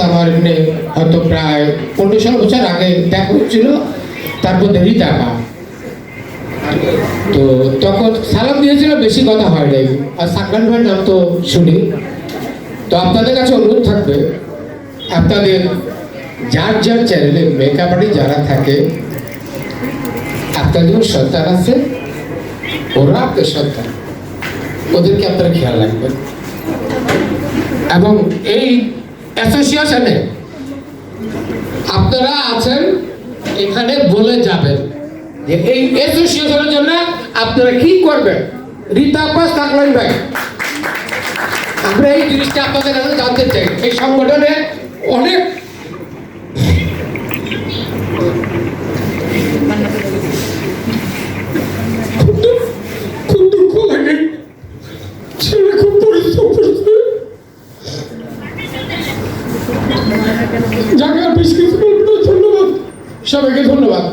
আমার হয়তো প্রায় পনেরো ষোলো বছর আগে দেখা হচ্ছিল তার মধ্যে রিতাকা তো তখন সালাম দিয়েছিল, বেশি কথা হয় নাই। আর সাকরান ভাইয়ের নাম তো শুনি। তো আপনাদের কাছে অনুরোধ থাকবে, আপনাদের যার যার চ্যানেলে মেকআপ যারা থাকে, আপনাদের সন্তান আছে, ওরা আপনার সন্তান। ওদেরকে আপনারা খেয়াল রাখবেন। এবং এই অ্যাসোসিয়েশনে আপনারা আছেন, এখানে বলে যাবেন যে এই অ্যাসোসিয়েশনের জন্য আপনারা কি করবেন? রীতা পাস থাকলেন ভাই। আমরা এই জিনিসটা আপনাদের কাছে জানতে চাই। এই সংগঠনে অনেক যাকে বেশ কিছু ধন্যবাদ। সবাইকে ধন্যবাদ।